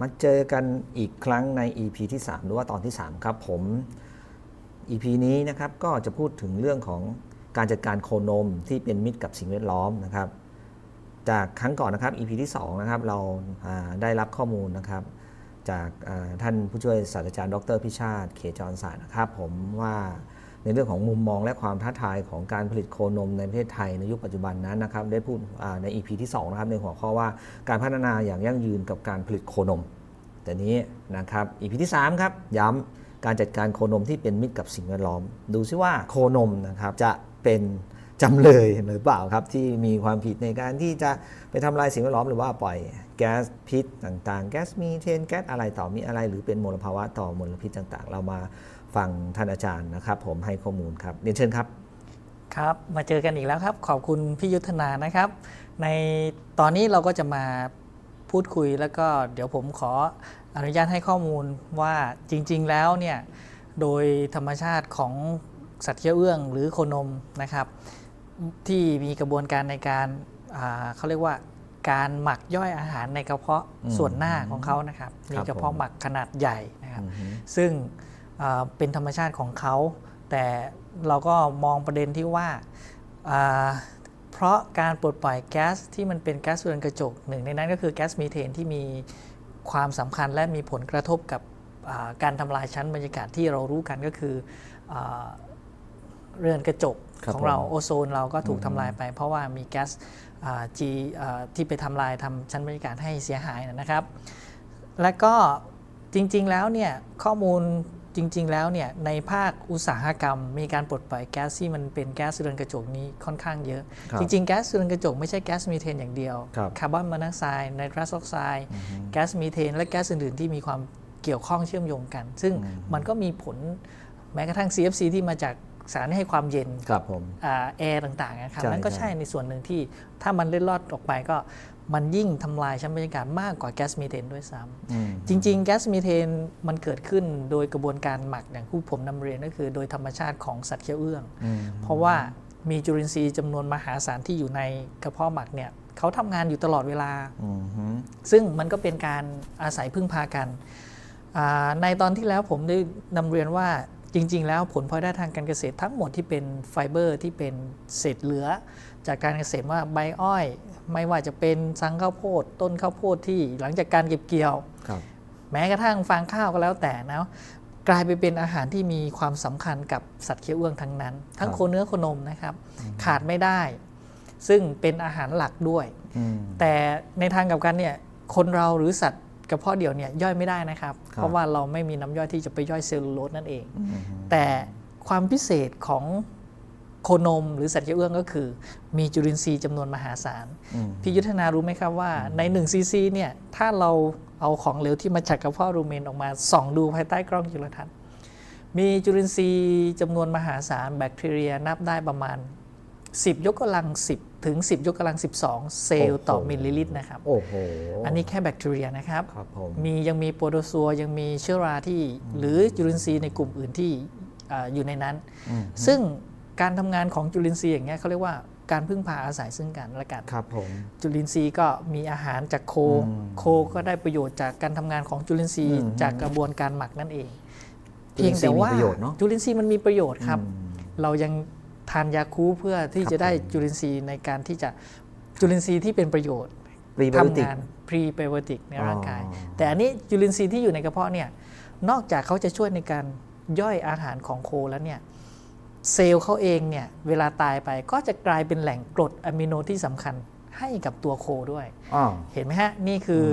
มาเจอกันอีกครั้งใน EP ที่ 3 หรือว่าตอนที่ 3 ครับผม EP นี้นะครับก็จะพูดถึงเรื่องของการจัดการโคนมที่เป็นมิตรกับสิ่งแวดล้อมนะครับ จากครั้งก่อนนะครับ EP ที่ 2 นะครับ เราได้รับข้อมูลนะครับ จากท่านผู้ช่วยศาสตราจารย์ดรพิชาติ เขจรศาสตร์นะครับ ผมว่า ในเรื่องของมุมมองและความท้าทายของการผลิตโคนมในประเทศไทยในยุคปัจจุบันนั้นนะครับได้พูดใน EP ที่2นะครับในหัวข้อว่าการพัฒนาอย่างยั่งยืนกับการผลิตโคนมแต่นี้นะครับ EP ที่3ครับย้ำการจัดการโคนมที่เป็นมิตรกับสิ่งแวดล้อม ดูซิว่าโคนมนะครับจะเป็นจำเลยหรือเปล่าครับที่มีความผิดในการที่จะไปทำลายสิ่งแวดล้อมหรือว่าปล่อยแก๊สพิษต่างๆ แก๊สมีเทนแก๊สอะไรต่อมีอะไร หรือเป็นมลภาวะต่อมลพิษต่างๆ เรามา ฟังท่านอาจารย์นะครับ ผมให้ข้อมูลครับเรียนเชิญครับครับ มาเจอกันอีกแล้วครับ ขอบคุณพี่ยุทธนานะครับ ในตอนนี้เราก็จะมาพูดคุยแล้วก็เดี๋ยวผมขออนุญาตให้ข้อมูลว่าจริง ๆ แล้วเนี่ยโดยธรรมชาติของสัตว์เขี้ยวเอื้องหรือโคนมนะครับ ที่มีกระบวนการในการอ่าเขาเรียกว่าการหมักย่อยอาหารในกระเพาะอืมส่วนหน้าของเขานะครับครับมีกระเพาะผมหมักขนาดใหญ่นะครับอือฮึซึ่ง เอ่อเป็นธรรมชาติของเขา แต่เราก็มองประเด็นที่ว่าอ่า เพราะการปลดปล่อยแก๊สที่มันเป็นแก๊สเรือนกระจกหนึ่งในนั้นก็คือแก๊สมีเทนที่มีความสำคัญและมีผลกระทบกับอ่าการทำลายชั้นบรรยากาศที่เรารู้กันก็คืออาเรือนกระจกครับของเราผมโอโซนเราก็ถูกทำลายไป เพราะว่ามีแก๊สอ่าจีอ่าที่ไปทำลายทำชั้นบรรยากาศให้เสียหายนะครับ และก็จริงๆแล้วเนี่ยข้อมูล จริง ๆ แล้วเนี่ยในภาคอุตสาหกรรม มีการปลดปล่อยแก๊สที่มันเป็นแก๊สเรือนกระจกนี้ค่อนข้างเยอะครับจริง ๆ แก๊สเรือนกระจกไม่ใช่แก๊สมีเทนอย่างเดียวครับคาร์บอนมอนอกไซด์ไนตรัสออกไซด์แก๊สมีเทน และแก๊สอื่น ๆ ที่มีความเกี่ยวข้องเชื่อมโยงกัน ซึ่งมันก็มีผลแม้กระทั่ง CFC ที่มาจากสารให้ความเย็นครับผมแอร์ต่างๆนะครับใช่นั่นก็ใช่ใช่ในส่วนหนึ่งที่ถ้ามันเล็ดลอดออกไปก็ มันยิ่งทำลายชั้นบรรยากาศมากกว่าแก๊สมีเทนด้วยซ้ำอืมจริง ๆ แก๊สมีเทนมันเกิดขึ้นโดยกระบวนการหมักอย่างที่ผมนำเรียนก็คือ โดยธรรมชาติของสัตว์เขี้ยวเอื้องอืมเพราะว่ามีจุลินทรีย์จำนวนมหาศาลที่อยู่ในกระเพาะหมักเนี่ยเขาทำงานอยู่ตลอดเวลาอืมฮึซึ่งมันก็เป็นการอาศัยพึ่งพากันอ่าในตอนที่แล้วผมได้นำเรียนว่าจริง ๆ แล้วผลพลอยได้ทางการเกษตรทั้งหมดที่เป็นไฟเบอร์ที่เป็นเศษเหลือ จากการเกษตรว่าใบอ้อย ไม่ว่าจะเป็นสังข้าวโพด ต้นข้าวโพดที่หลังจากการเก็บเกี่ยวครับแม้กระทั่งฟางข้าวก็แล้วแต่นะกลายไปเป็นอาหารที่มีความสำคัญกับสัตว์เคี้ยวเอื้องทั้งนั้น ทั้งครับโคเนื้อโคนมนะครับ ขาดไม่ได้ ซึ่งเป็นอาหารหลักด้วยอืมแต่ในทางกลับกันเนี่ยคนเราหรือสัตว์กระเพาะเดี่ยวเนี่ยย่อยไม่ได้นะครับครับเพราะว่าเราไม่มีน้ำย่อยที่จะไปย่อยเซลลูโลสนั่นเองอืมฮึแต่ความพิเศษของ โคนมหรือสัตว์เคี้ยวเอื้องก็คือ มีจุลินทรีย์จำนวนมหาศาลอืมพี่ยุทธนารู้ไหมครับว่าใน1ซีซีเนี่ยถ้าเราเอาของเหลวที่มาจากกระเพาะรูเมนออกมาส่องดูภายใต้กล้องจุลทรรศน์มีจุลินทรีย์จำนวนมหาศาลแบคทีเรียนับได้ประมาณ 10 ยกกำลัง 10 ถึง 10 ยกกำลัง 12 เซลล์ต่อโอ้โหมิลลิลิตรนะครับโอ้โหอันนี้แค่แบคทีเรียนะครับครับผมมียังมีโปรโตซัวยังมีเชื้อราที่ หรือจุลินทรีย์ในกลุ่มอื่นที่อ่าอยู่ในนั้นอืมซึ่ง การทำงานของจุลินทรีย์อย่างเงี้ยเขาเรียกว่าการพึ่งพาอาศัยซึ่งกันและกันครับผมจุลินทรีย์ก็มีอาหารจากโคอืมโคก็ได้ประโยชน์จากการทำงานของจุลินทรีย์อืมจากกระบวนการหมักนั่นเองจุลินทรีย์มีประโยชน์เนอะจุลินทรีย์มันมีประโยชน์ครับอืมเรายังทานยาคูเพื่อที่ครับจะได้ผมจุลินทรีย์ในการที่จะจุลินทรีย์ที่เป็นประโยชน์ปรีไบโอติกทำงานพรีไบโอติกในร่างกายอ๋อแต่อันนี้จุลินทรีย์ที่อยู่ในกระเพาะเนี่ยนอกจากเขาจะช่วยในการย่อยอาหารของโคแล้วเนี่ย เซลล์เขาเองเนี่ยเวลาตายไปก็จะกลายเป็นแหล่งกรดอะมิโนที่สำคัญให้กับตัวโคด้วยอ๋อเห็นไหมฮะ นี่คืออ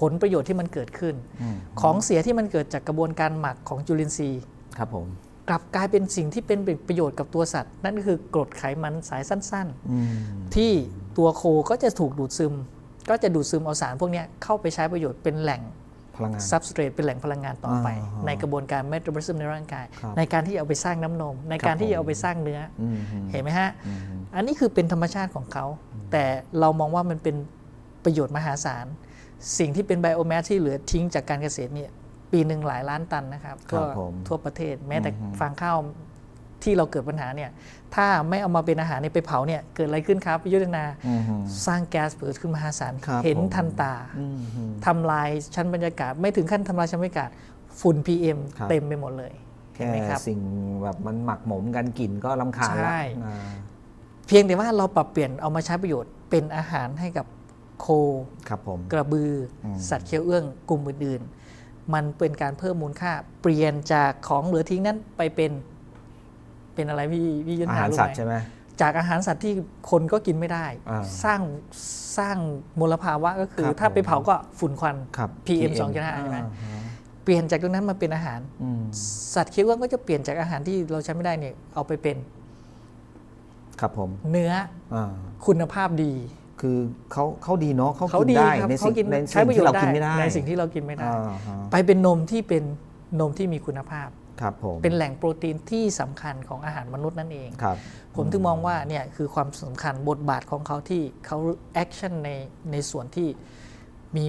ผลประโยชน์ที่มันเกิดขึ้น อืมของเสียที่มันเกิดจากกระบวนการหมักของจุลินทรีย์ ครับผม กลับกลายเป็นสิ่งที่เป็นประโยชน์กับตัวสัตว์ นั่นก็คือกรดไขมันสายสั้นอืมๆที่ตัวโคก็จะถูกดูดซึม ก็จะดูดซึมเอาสารพวกเนี้ยเข้าไปใช้ประโยชน์เป็นแหล่ง พลังงานซับสเตรตเป็นแหล่งพลังงานต่อไปอ่าฮะในกระบวนการเมตาบอลิซึมในร่างกายครับในการที่จะเอาไปสร้างน้ำนม ในการที่ผมจะเอาไปสร้างเนื้ออืมฮึเห็นไหมฮะอืมอันนี้คือเป็นธรรมชาติของเขา แต่เรามองว่ามันเป็นประโยชน์มหาศาล สิ่งที่เป็นไบโอแมสที่เหลือทิ้งจากการเกษตรเนี่ยปีหนึ่งหลายล้านตันนะครับครัทั่วบผมทั่วประเทศแม้แต่อือฮึฟางข้าว ที่เราเกิดปัญหาเนี่ยถ้าไม่เอามาเป็นอาหารเนี่ยไปเผาเนี่ยเกิดอะไรขึ้นครับพิยุทธนาอืมฮึสร้างแก๊สเปิดขึ้นมหาศาลครับเห็นผมทันตาอืมฮึทำลายชั้นบรรยากาศ ไม่ถึงขั้นทำลายชั้นบรรยากาศฝุ่น PM ครับเต็มไปหมดเลยเห็นแค่ไหมครับสิ่งแบบมันหมักหมมกันกลิ่นก็ลำคาญละใช่อ่าเพียงแต่ว่าเราปรับเปลี่ยนเอามาใช้ประโยชน์เป็นอาหารให้กับโคครับผมกระบืออมสัตว์เคี้ยวเอื้องกลุ่มอื่นๆ มันเป็นการเพิ่มมูลค่า เปลี่ยนจากของเหลือทิ้งนั้นไปเป็น เป็นอะไรพี่พี่ยุทธอานาหารรู้สัตไหว์มใช่ไหม จากอาหารสัตว์ที่คนก็กินไม่ได้ อ่าสร้างสร้างมลภาวะก็คือ ครับถ้าไปผม เผาก็ฝุ่นควัน ครับ PM 2.5ใช่ไหมอ่าฮะเปลี่ยนจากตรงนั้นมาเป็นอาหาร อืมสัตว์เคี้ยวเอื้องก็จะเปลี่ยนจากอาหารที่เราใช้ไม่ได้เนี่ยเอาไปเป็นครับผมเนื้ออ่าคุณภาพดี คือเขาเขาดีเนาะเขาเขากินดีได้ครับในเขาสิ่งกินในใช้สิ่งประโยที่ชเราน์ได้กินไม่ได้ในสิ่งที่เรากินไม่ได้ อ่าฮะไปเป็นนมที่เป็นนมที่มีคุณภาพ ครับผมเป็นแหล่งโปรตีนที่สำคัญของอาหารมนุษย์นั่นเองครับผมถึงมองว่าเนี่ยคือความสำคัญบทบาทของเขาที่เขาแอคชั่นในในส่วนที่มี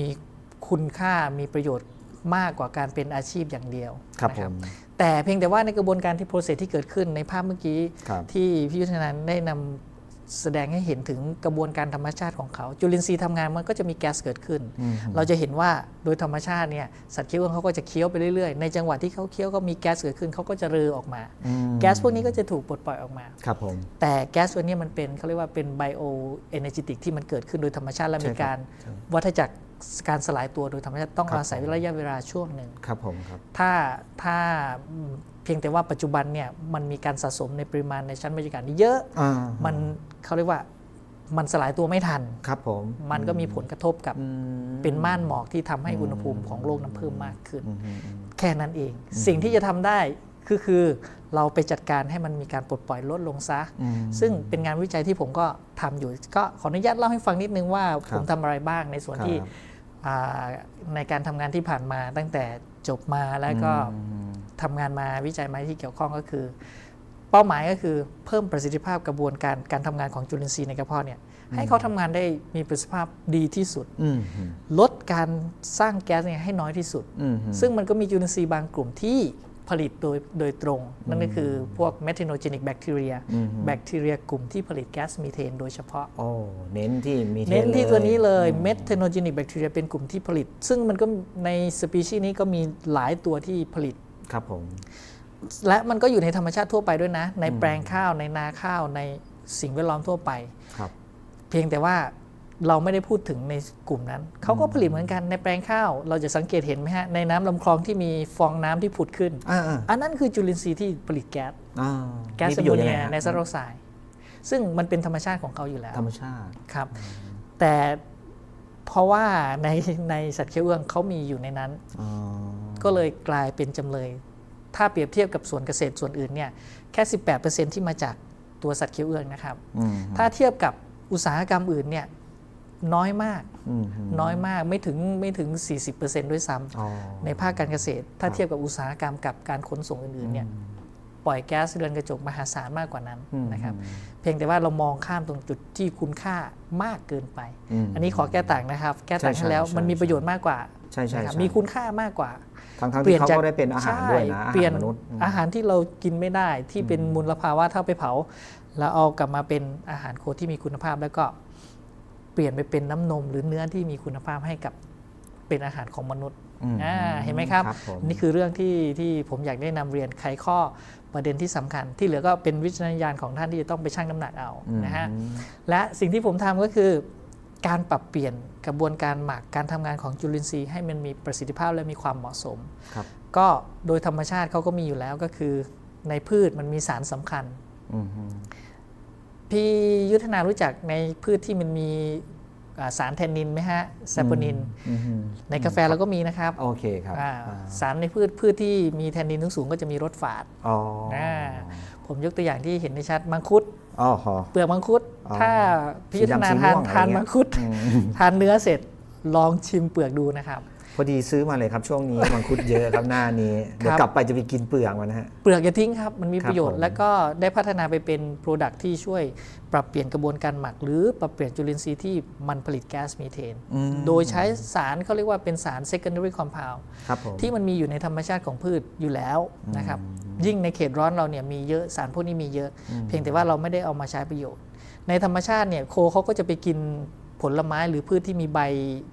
คุณค่ามีประโยชน์มากกว่าการเป็นอาชีพอย่างเดียวครับนะผมแต่เพียงแต่ว่าในกระบวนการที่โปรเซสที่เกิดขึ้นในภาพเมื่อกี้ครับที่พี่ยุทธนันท์ได้นำ แสดงให้เห็นถึงกระบวนการธรรมชาติของเขา จุลินทรีย์ทำงานมันก็จะมีแก๊สเกิดขึ้นอืมเราจะเห็นว่าโดยธรรมชาติเนี่ยสัตว์เคี้ยวเอื้องเขาก็จะเคี้ยวไปเรื่อยๆ ในจังหวะที่เขาเคี้ยวก็มีแก๊สเกิดขึ้นเขาก็จะเรือออกมาอืมแก๊สพวกนี้ก็จะถูกปลดปล่อยออกมาครับผมแต่แก๊สตัวนี้มันเป็นเขาเรียกว่าเป็นไบโอเอเนจิติกที่มันเกิดขึ้นโดยธรรมชาติและใช่มีครับการใช่วัฏจักรการสลายตัวโดยธรรมชาติต้องครับอาศัยผมระยะเวลาช่วงหนึ่งครับผมครับถ้าถ้าอืมเพียงแต่ว่าปัจจุบันเนี่ยมันมีการสะสมในปริมาณในชั้นบรรยากาศนี่เยอะอ่ามัน เขาเรียกว่ามันสลายตัวไม่ทัน ครับผมมันก็มีผลกระทบกับอืมเป็นม่านหมอกที่ทำให้อุณหภูมิของโลกนั้นเพิ่มมากขึ้นอืมอืมอืมแค่นั้นเอง สิ่งที่จะทำได้คือคือเราไปจัดการให้มันมีการปลดปล่อยลดลงซะอืมซึ่งเป็นงานวิจัยที่ผมก็ทำอยู่ ก็ขออนุญาตเล่าให้ฟังนิดนึงว่าคผรับมทำอะไรบ้างในส่วนที่ครับอ่าในการทำงานที่ผ่านมาตั้งแต่จบมาแล้วก็อืมทำงานมาวิจัยมาที่เกี่ยวข้องก็คือ เป้าหมายก็คือเพิ่มประสิทธิภาพกระบวนการการทำงานของจุลินทรีย์ในกระเพาะเนี่ยให้เขาทำงานได้มีประสิทธิภาพดีที่สุด อืมอืมลดการสร้างแก๊สเนี่ยให้น้อยที่สุด อืมอืมซึ่งมันก็มีจุลินทรีย์บางกลุ่มที่ผลิตโดยโดยตรง นั่นก็คือพวกเมทิโนเจนิกแบคทีเรียอืมแบคทีเรียกลุ่มที่ผลิตแก๊สมีเทนโดยเฉพาะ โอ้เน้นที่มีทเน้นที่ตัวนี้เลยอืมเมทโนเจนิกแบคทีเรียเป็นกลุ่มที่ผลิต ซึ่งมันก็ในสปีชีส์นี้ก็มีหลายตัวที่ผลิต ครับผม และมันก็อยู่ในธรรมชาติทั่วไปด้วยนะ ในแปลงข้าวในนาข้าวในสิ่งแวดล้อมทั่วไปครับเพียงแต่ว่าเราไม่ได้พูดถึงในกลุ่มนั้น เขาก็ผลิตเหมือนกันในแปลงข้าว เราจะสังเกตเห็นไหมฮะ ในน้ำลำคลองที่มีฟองน้ำที่ผุดขึ้นอ่าอ่าอันนั้นคือจุลินทรีย์ที่ผลิตแก๊สอ่าแก๊สมีแอประมโยโมชน์ยังเนีไงยฮะในไซโรไซด์ซึ่งมันเป็นธรรมชาติของเขาอยู่แล้ว ธรรมชาติครับ แต่เพราะว่าในในสัตว์เคี้ยวเอื้องเขามีอยู่ในนั้นอ๋อก็เลยกลายเป็นจำเลย ถ้าเปรียบเทียบกับส่วนเกษตรส่วนอื่นเนี่ยแค่ 18%ที่มาจากตัวสัตว์เคี้ยวเอื้องนะครับอืมถ้าเทียบกับอุตสาหกรรมอื่นเนี่ยน้อยมากอืมน้อยมากไม่ถึงไม่ถึง 40%ด้วยซ้ำอ๋อในภาคการเกษตร ถ้าครับเทียบกับอุตสาหกรรมกับการขนส่งอื่นๆเนี่ยปล่อยแก๊สเรือนกระจกมหาศาลมากกว่านั้นอืมนะครับอืมเพียงแต่ว่าเรามองข้ามตรงจุดที่คุณค่ามากเกินไปอืมอันนี้ขอแก้ต่างนะครับ แก้ต่างใช่ให้แล้วใช่มันมีประโยชน์มากกว่า ใช่ใช่นะครับใช่มีคุณค่ามากกว่าทั้งทั้งที่เขาก็ได้เป็นอาหารด้วยนะใช่อาเปลี่หายรนมนุษย์อืมอาหารที่เรากินไม่ได้ที่เป็นมูลภาวะถ้าไปเผา แล้วเอากลับมาเป็นอาหารโคที่มีคุณภาพแล้วก็เปลี่ยนไปเป็นน้ำนมหรือเนื้อที่มีคุณภาพให้กับเป็นอาหารของมนุษย์อืมอ่าเห็นไหมครับครับผมนี่คือเรื่องที่ที่ผมอยากได้นำเรียนไขข้อประเด็นที่สำคัญ ที่เหลือก็เป็นวิจารณญาณของท่านที่จะต้องไปชั่งน้ำหนักเอาอืมนะฮะและสิ่งที่ผมทำก็คือ การปรับเปลี่ยนกระบวนการหมักการทำงานของจุลินทรีย์ให้มันมีประสิทธิภาพและมีความเหมาะสมครับก็โดยธรรมชาติเขาก็มีอยู่แล้วก็คือในพืชมันมีสารสำคัญอืมอืมพี่ยุทธนารู้จักในพืชที่มันมีอ่าสารแทนนินไหมฮะแซปโปนินอืมอืมในกาแฟเราก็มีนะครับ โอเคครับอ่าอ่าสารในพืชพืชที่มีแทนนินสูงๆก็จะมีรสฝาดอ๋ออ่าผมยกตัวอย่างที่เห็นในชัดมังคุดอ๋อฮะ เปลือกมังคุดอ๋อถ้าพี่ยุทธนาสีดำสีม่ทานวงอะไรทานเงี้ยมังคุดอืมทานเนื้อเสร็จลองชิมเปลือกดูนะครับ พอดีซื้อมาเลยครับช่วงนี้มังคุดเยอะครับหน้านี้เดี๋ยวครับกลับไปจะไปกินเปลือกมันนะฮะเปลือกอย่าทิ้งครับ มันมีครับประโยชผน์มแล้วก็ได้พัฒนาไปเป็นโปรดักที่ช่วยปรับเปลี่ยนกระบวนการหมัก หรือปรับเปลี่ยนจุลินทรีย์ที่มันผลิตแก๊สมีเทนอืมโดยใช้สารเขาเรียกว่าเป็นสาร secondary compound ครับผมที่มันมีอยู่ในธรรมชาติของพืชอยู่แล้วนะครับยิ่งในเขตร้อนเราเนี่ยมีเยอะสารพวกนี้มีเยอะ เพียงแต่ว่าเราไม่ได้เอามาใช้ประโยชน์ ในธรรมชาติเนี่ยโคเขาก็จะไปกิน ผลไม้หรือพืชที่มีใบ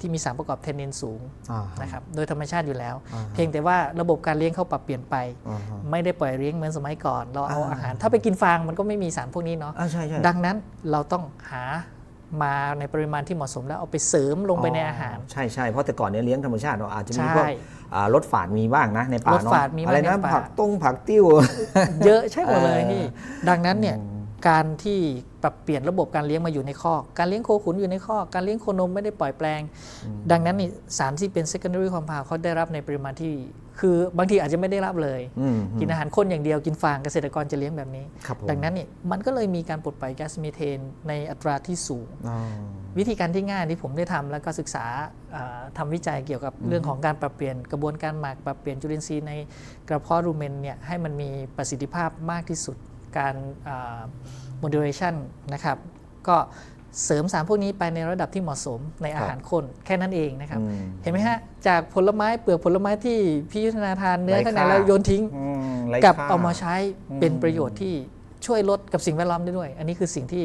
ที่มีสารประกอบแทนนินสูงอ่าฮะนะครับโดยธรรมชาติอยู่แล้วอ่าฮะเพียงแต่ว่าระบบการเลี้ยงเขาปรับเปลี่ยนไปอ่าฮะไม่ได้ปล่อยเลี้ยงเหมือนสมัยก่อน เราเอาอ่าอาหาร ถ้าไปกินฟางมันก็ไม่มีสารพวกนี้เนาะอ่าใช่ใช่ดังนั้นเราต้องหามาในปริมาณที่เหมาะสมแล้วเอาไปเสริมลงไปในอาหาร ใช่ใช่เพราะแต่ก่อนเนี่ยเลี้ยงธรรมชาติเราอาจจะมีใช่พวกอ่ารถฝาดมีบ้างนะในป่ารถเนาะฝาดมีบ้างอะไรนะในป่าผักต้งผักติ้ว เยอะใช่หมดเลยเออพี่ดังนั้นเนี่ย การที่ปรับเปลี่ยนระบบการเลี้ยงมาอยู่ในคอก การเลี้ยงโคขุนอยู่ในคอก การเลี้ยงโคนมไม่ได้ปล่อยแปลง ดังนั้นนี่สารที่เป็น secondary compound เขาได้รับในปริมาณที่ คือบางทีอาจจะไม่ได้รับเลยอืมกินอาหารข้นอย่างเดียวกินฟางเกษตรกรจะเลี้ยงแบบนี้ครับผมดังนั้นนี่มันก็เลยมีการปลดปล่อยแก๊สมีเทนในอัตราที่สูงอ๋อวิธีการที่ง่ายที่ผมได้ทำแล้วก็ศึกษาอ่าทำาวิจัยเกี่ยวกับเรื่องของการปรับเปลี่ยนกระบวนการหมักปรับเปลี่ยนจุลินทรีย์ในกระเพาะรูเมนเนี่ยให้มันมีประสิทธิภาพมากที่สุด การอ่า moderation นะครับ ก็เสริมสารพวกนี้ไปในระดับที่เหมาะสมในอาหารคนแค่นั้นเองนะครับอืมเห็นไหมฮะ จากผลไม้เปลือกผลไม้ที่พี่ยุทธนาทานเนื้อไร้ข้างในค่าแล้วโยนทิ้งอืมไร้กับค่เอามาใช้เป็นประโยชน์ที่ช่วยลดกับสิ่งแวดล้อมได้ด้วย อันนี้คือสิ่งที่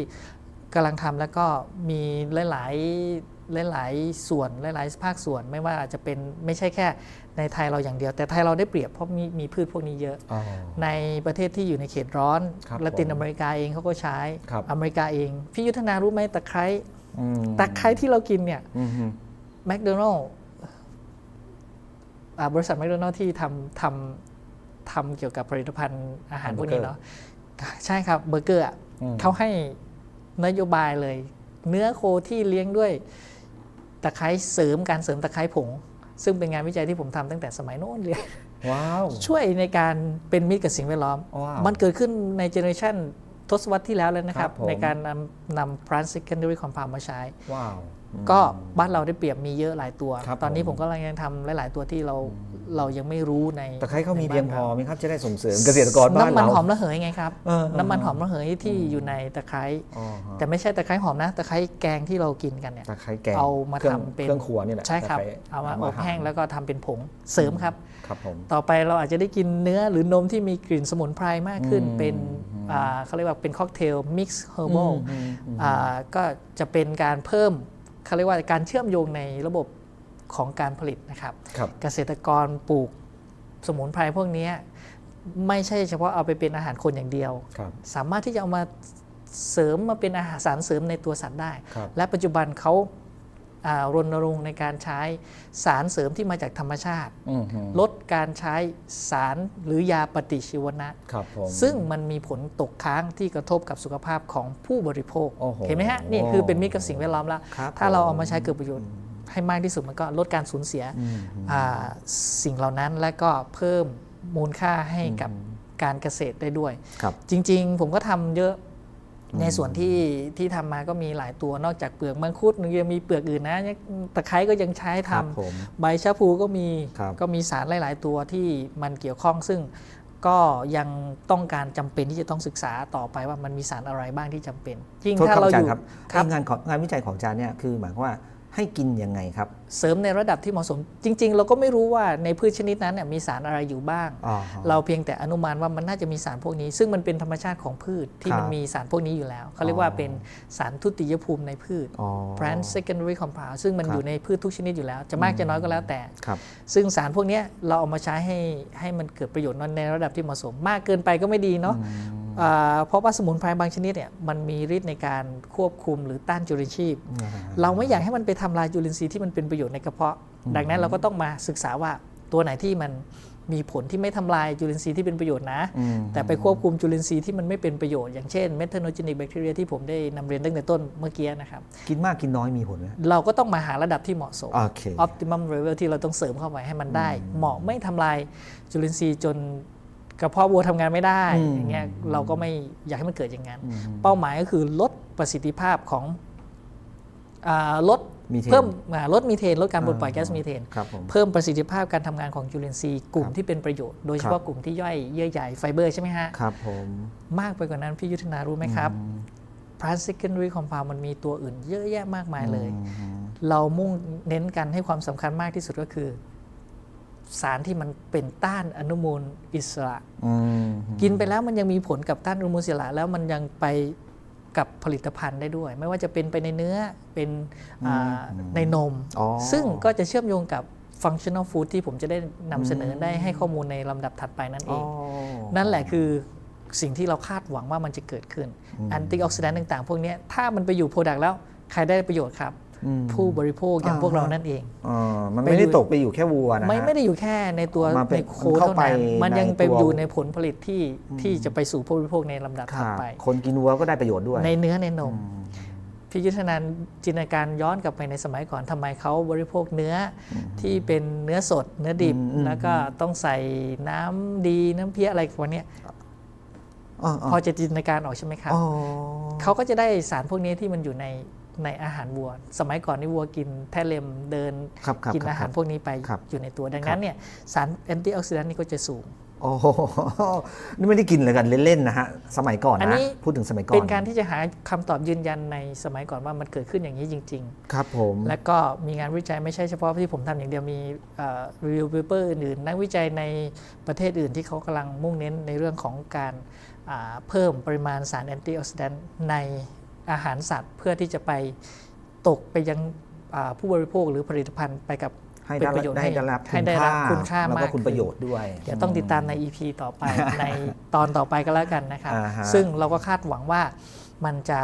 กำลังทำแล้วก็มีหลาย ๆ หลาย ๆ ส่วนหลาย ๆ ภาคส่วนไม่ว่าอาจจะเป็นไม่ใช่แค่ในไทยเราอย่างเดียว แต่ไทยเราได้เปรียบเพราะมีมีพืชพวกนี้เยอะ อ๋อ ในประเทศที่อยู่ในเขตร้อนครับละตินผมอเมริกาเองเขาก็ใช้ครับ อเมริกาเอง พี่ยุทธนารู้ไหมตะไคร้อืมตะไคร้ที่เรากินเนี่ยอืมฮึแมคโดนัลล์บริษัทแมคโดนัลล์ที่ทำทำทำเกี่ยวกับผลิตภัณฑ์อาหารพวกนี้เนาะใช่ครับเบอร์เกอร์อะ อืม เขาให้นโยบายเลย เนื้อโคที่เลี้ยงด้วย ตะไคร้เสริมการเสริมตะไคร้ผง ซึ่งเป็นงานวิจัยที่ผมทำตั้งแต่สมัยโน้นเลยว้าวช่วยในการเป็นมิตรกับสิ่งแวดล้อมว้าวมันเกิดขึ้นในเจเนอเรชันทศวรรษที่แล้วแล้วนะครับครับผมในการนำนำ plant secondary compound มาใช้ว้าว ก็บ้านเราได้เปรียบมีเยอะหลายตัว ครับตอนนี้ผมผมก็กำลังยังทำหลาย ๆ ตัวที่เราเรายังไม่รู้ในตะไคร้เขามีในเพียงบ้นพอราไหมครับจะได้ส่งเสริมเกษตรกรบ้านน้ำมันเรา หอมระเหยไงครับ เออเออ น้ำมันหอมระเหยที่อยู่ในตะไคร้อ๋อฮะแต่ไม่ใช่ตะไคร้หอมนะตะไคร้แกงที่เรากินกันเนี่ย ตะไคร้แกงเอามาครื่องทำเป็นเครื่องครัวนี่แหละใช่ครับ ตะไเอามาทำอบหรแห้งแล้วก็ทำเป็นผงเสริมครับ ครับผม ต่อไปเราอาจจะได้กินเนื้อหรือนมที่มีกลิ่นสมุนไพรมากขึ้น อืมเป็นอ่าเขาเรียกว่าเป็นค็อกเทลมิกซ์เฮอร์บอืมอืมอืม ก็จะเป็นการเพิ่ม เขาเรียกว่าการเชื่อมโยงในระบบของการผลิตนะครับครับ เกษตรกรปลูกสมุนไพรพวกนี้ไม่ใช่เฉพาะเอาไปเป็นอาหารคนอย่างเดียวครับสามารถที่จะเอามาเสริมมาเป็นอาหารสารเสริมในตัวสัตว์ได้ครับและปัจจุบันเขาอ่า รณรงค์ในการใช้สารเสริมที่มาจากธรรมชาติอืมฮึลดการใช้สารหรือยาปฏิชีวนะครับผมซึ่งมันมีผลตกค้างที่กระทบกับสุขภาพของผู้บริโภคโอ้โหเห็นไหมฮะ นี่คือเป็นมิตรกับสิ่งแวดล้อมแล้วครับถ้าเราผมเอามาใช้เกิดประโยชน์ให้มากที่สุดมันก็ลดการสูญเสียอืมอ่าสิ่งเหล่านั้นและก็เพิ่มมูลค่าให้กับการเกษตรได้ด้วยครับจริง ๆ ผมก็ทำเยอะ ในส่วนที่ที่ทำมาก็มีหลายตัวนอกจากเปลือกมังคุดยังมีเปลือกอื่นนะตะไคร้ก็ยังใช้ทำครับผมใบชะพูก็มีครับ ก็มีสารหลาย ๆ ตัวที่มันเกี่ยวข้องซึ่งก็ยังต้องการจำเป็นที่จะต้องศึกษาต่อไปว่ามันมีสารอะไรบ้างที่จำเป็นยิ่งโทษถ้าครับเราอาอจารยู่ย์ครับครับไอ้งานของงานวิจัยของอาจารย์เนี่ยคือหมายความว่า ให้กินยังไงครับ เสริมในระดับที่เหมาะสม จริง ๆ เราก็ไม่รู้ว่าในพืชชนิดนั้นเนี่ยมีสารอะไรอยู่บ้างอ๋อฮะเราเพียงแต่อนุมานว่ามันน่าจะมีสารพวกนี้ ซึ่งมันเป็นธรรมชาติของพืชที่ครับมันมีสารพวกนี้อยู่แล้วเขาเรียกว่าเป็นสารทุติยภูมิในพืชอ๋อ plant secondary compound ซึ่งมันครับอยู่ในพืชทุกชนิดอยู่แล้ว จะมากจะน้อยก็แล้วแต่ครับซึ่งสารพวกเนี้ยเราเอามาใช้ให้ให้มันเกิดประโยชน์ในระดับที่เหมาะสม มากเกินไปก็ไม่ดีเนาะอ่า เพราะว่าสมุนไพรบางชนิดเนี่ยมันมีฤทธิ์ในการควบคุมหรือต้านจุลินทรีย์อ่าเราไม่อยากให้มันไปทำลายจุลินทรีย์ที่มันเป็นประโยชน์ในกระเพาะ ดังนั้นเราก็ต้องมาศึกษาว่าตัวไหนที่มันมีผลที่ไม่ทำลายจุลินทรีย์ที่เป็นประโยชน์นะอืมแต่ไปควบคุมจุลินทรีย์ที่มันไม่เป็นประโยชน์อย่างเช่นเมทาน o จ e นิกแบคทีเรียที่ผมได้นำเรียนตั้งแต่ต้นเมื่อกี้นะครับ กินมากกินน้อยมีผลไหมเราก็ต้องมาหาระดับที่เหมาะสมโอเค optimum level ที่เราต้องเสริมเข้าไปให้มันได้ เหมาะไม่ทำลายจุลินทรีย์จน กระเพาะวัวทำงานไม่ได้อืมอย่างเงี้ยเราก็ไม่อยากให้มันเกิดอย่างนั้น เป้าหมายก็คือลดประสิทธิภาพของอาลดมีเทนเพิ่มอ่าลดมีเทนลดการปลดปล่อยแก๊สมีเทนครับผมเพิ่มประสิทธิภาพการทำงานของจุลินทรีย์กลุ่มครับที่เป็นประโยชน์โดยเฉครัพาะบกลุ่มที่ย่อยเยื่อใยไฟเบอร์ใช่ไหมฮะครับผมมากไปกว่านั้นพี่ยุทธนารู้ไหมครับ plant secondary compound มันมีตัวอื่นเยอะแยะมากมายเลยอืมเรามุ่งเน้นกันให้ความสำคัญมากที่สุดก็คือ สารที่มันเป็นต้านอนุมูลอิสระอืมกินไปแล้วมันยังมีผลกับต้านอนุมูลอิสระ แล้วมันยังไปกับผลิตภัณฑ์ได้ด้วย ไม่ว่าจะเป็นไปในเนื้อเป็นอ่าในนมอ๋อซึ่งก็จะเชื่อมโยงกับ functional food ที่ผมจะได้นำเสนอได้ให้ข้อมูลในลำดับถัดไปนั่นเออ๋องนั่นแหละคือสิ่งที่เราคาดหวังว่ามันจะเกิดขึ้นแอนตี้ออกซิแดนต์ต่างๆ พวกเนี้ยถ้ามันไปอยู่โปรดักต์แล้วใครได้ประโยชน์ครับอืม ผู้บริโภคอย่างอ่าพวกเรานั่นเองอ่ามันไปไม่ได้อยู่ตกไปอยู่แค่วัวนะฮะไม่ไม่ได้อยู่แค่ในตัวมาเป็นในโคมันเข้าเท่าไปนั้นมันยังในไปตัวอยู่ในผลผลิตที่ที่จะไปสู่ผู้บริโภคในลำดับคถัดรับไป คนกินวัวก็ได้ประโยชน์ด้วย ในเนื้อในนมอืมพี่ยุทธนันจินตนาการย้อนกลับไปในสมัยก่อนทำไมเขาบริโภคเนื้ออที่เป็นเนื้อสดเนื้อดิบอืมอืมแล้วก็ต้องใส่น้ำดีน้ำเพี้ยอะไรพวกเนี้ยอ๋อพอจะจินตนาการออกใช่ไหมครับอ๋อเขาก็จะได้สารพวกนี้ที่มันอยู่ใน ในอาหารวัว สมัยก่อนนี่วัวกินแทะเลมเดินครับครับกินครับอาหารพวกนี้ไปครับอยู่ในตัวดังครับนั้นเนี่ยสารแอนตี้ออกซิแดนต์นี่ก็จะสูงโอ้โหนี่ไม่ได้กินเลยกันเล่นๆนะฮะสมัยก่อนอันนะนี้พูดถึงสมัยก่อน เป็นการที่จะหาคำตอบยืนยันในสมัยก่อนว่ามันเกิดขึ้นอย่างนี้จริง ๆ ครับผม และก็มีงานวิจัยไม่ใช่เฉพาะที่ผมทำอย่างเดียวมีรีวิวเปเปอร์อื่นๆนักวิจัยในประเทศอื่นที่เขากำลังมุ่งเน้นในเรื่องของการอ่าเพิ่มปริมาณสารแอนตี้ออกซิแดนต์ใน อาหารสัตว์ เพื่อที่จะไปตกไปยังอ่าผู้บริโภคหรือผลิตภัณฑ์ไปกับให้เป็นได้ประโยชน์ได้ได้รับให้ได้รับคุณค่าแล้วมาก็กคุณขึ้นประโยชน์ด้วย เดี๋ยวต้องติดตามใน EP ต่อไปในตอนต่อไปก็แล้วกันนะครับอ่าฮะซึ่งเราก็คาดหวังว่ามันจะ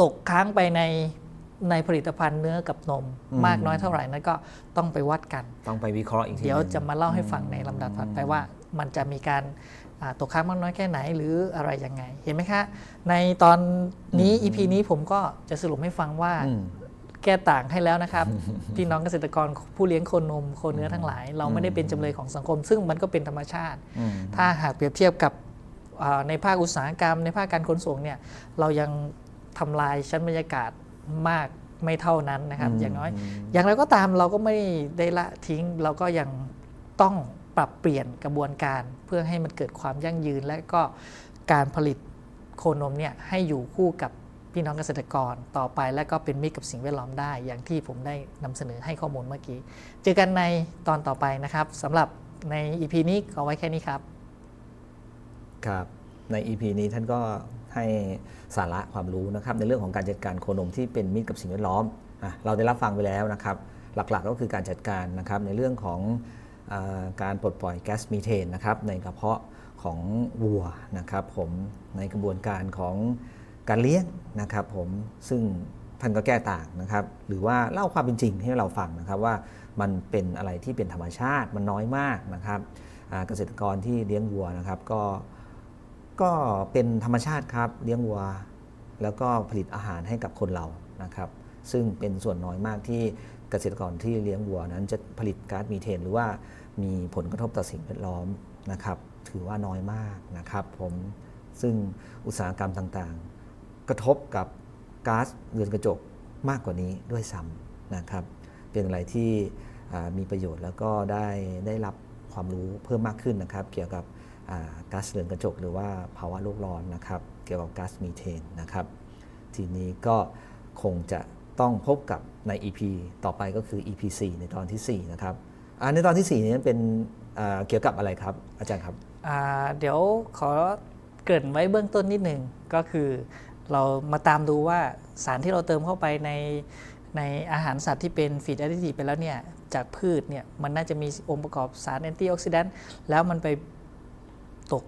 ตกค้างไปในในผลิตภัณฑ์เนื้อกับนม มากน้อยเท่าไหร่นั้นก็ต้องไปวัดกัน ต้องไปวิเคราะห์อีกทีเดี๋ยวหนึ่งจะมาเล่าให้ฟังในลำดับถัดไปว่ามันจะมีการอ่า ตกค้างมากน้อยแค่ไหนหรืออะไรยังไง เห็นไหมคะ ในตอนนี้ EP นี้ผมก็จะสรุปให้ฟังว่าอืมแก้ต่างให้แล้วนะครับ พี่น้องเกษตรกรผู้เลี้ยงโคนมโคเนื้อทั้งหลาย เราไม่ได้เป็นจำเลยของสังคม ซึ่งมันก็เป็นธรรมชาติอืมถ้าหากเปรียบเทียบกับอ่าในภาคอุตสาหกรรม ในภาคการขนส่งเนี่ยเรายังทำลายชั้นบรรยากาศมากไม่เท่านั้นนะครับอืมอย่างน้อย อย่างไรก็ตามเราก็ไม่ได้ละทิ้งเราก็ยังต้อง ปรับเปลี่ยนกระบวนการเพื่อให้มันเกิดความยั่งยืน และก็การผลิตโคนมเนี่ยให้อยู่คู่กับพี่น้องเกษตรกรต่อไปและก็เป็นมิตรกับสิ่งแวดล้อมได้ อย่างที่ผมได้นำเสนอให้ข้อมูลเมื่อกี้ เจอกันในตอนต่อไปนะครับสำหรับใน EP นี้ขอไว้แค่นี้ครับ ครับใน EP นี้ท่านก็ให้สาระความรู้นะครับในเรื่องของการจัดการโคนมที่เป็นมิตรกับสิ่งแวดล้อมอเราได้รับฟังไปแล้วนะครับ หลักๆก็คือการจัดการนะครับในเรื่องของ การปลดปล่อยแก๊สมีเทนนะครับในกระเพาะของวัวนะครับผมในกระบวนการของการเลี้ยงนะครับผมซึ่งท่านก็แก้ต่างนะครับหรือว่าเล่าความเป็นจริงให้เราฟังนะครับว่ามันเป็นอะไรที่เป็นธรรมชาติมันน้อยมากนะครับเกษตรกรที่เลี้ยงวัวนะครับก็ก็เป็นธรรมชาติครับเลี้ยงวัวแล้วก็ผลิตอาหารให้กับคนเรานะครับ ซึ่งเป็นส่วนน้อยมากที่เกษตรกรที่เลี้ยงวัวนั้นจะผลิตก๊าซมีเทน หรือว่ามีผลกระทบต่อสิ่งแวดล้อมนะครับ ถือว่าน้อยมากนะครับผมซึ่งอุตสาหกรรมต่างๆ กระทบกับก๊าซเรือนกระจกมากกว่านี้ด้วยซ้ำนะครับ เป็นอะไรที่มีประโยชน์แล้วก็ได้ได้รับความรู้เพิ่มมากขึ้นนะครับ เกี่ยวกับก๊าซเรือนกระจก หรือว่าภาวะโลกร้อนนะครับ เกี่ยวกับก๊าซมีเทนนะครับ ทีนี้ก็คงจะ ต้องพบกับใน EP ต่อไปก็คือ EP 4 ในตอนที่ 4 นะครับอ่าในตอนที่ 4 นี้เป็นอ่าเกี่ยวกับอะไรครับอาจารย์ครับอ่าเดี๋ยวขอเกริ่นไว้เบื้องต้นนิดหนึ่งก็คือเรามาตามดูว่าสารที่เราเติมเข้าไปในในอาหารสัตว์ที่เป็นฟีดแอดดิทีฟไปแล้วเนี่ยจากพืชเนี่ยมันน่าจะมีองค์ประกอบสารแอนตี้ออกซิแดนต์แล้วมันไปตก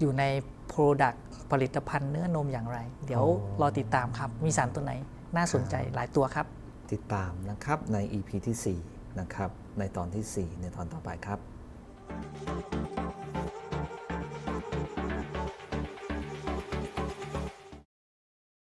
อยู่ใน Product ผลิตภัณฑ์เนื้อนมอย่างไร เดี๋ยวอ๋อรอติดตามครับ มีสารตัวไหน น่าสนใจหลายตัวครับ ติดตามนะครับใน EP ที่ 4 นะครับ ในตอนที่ 4 ในตอนต่อไปครับ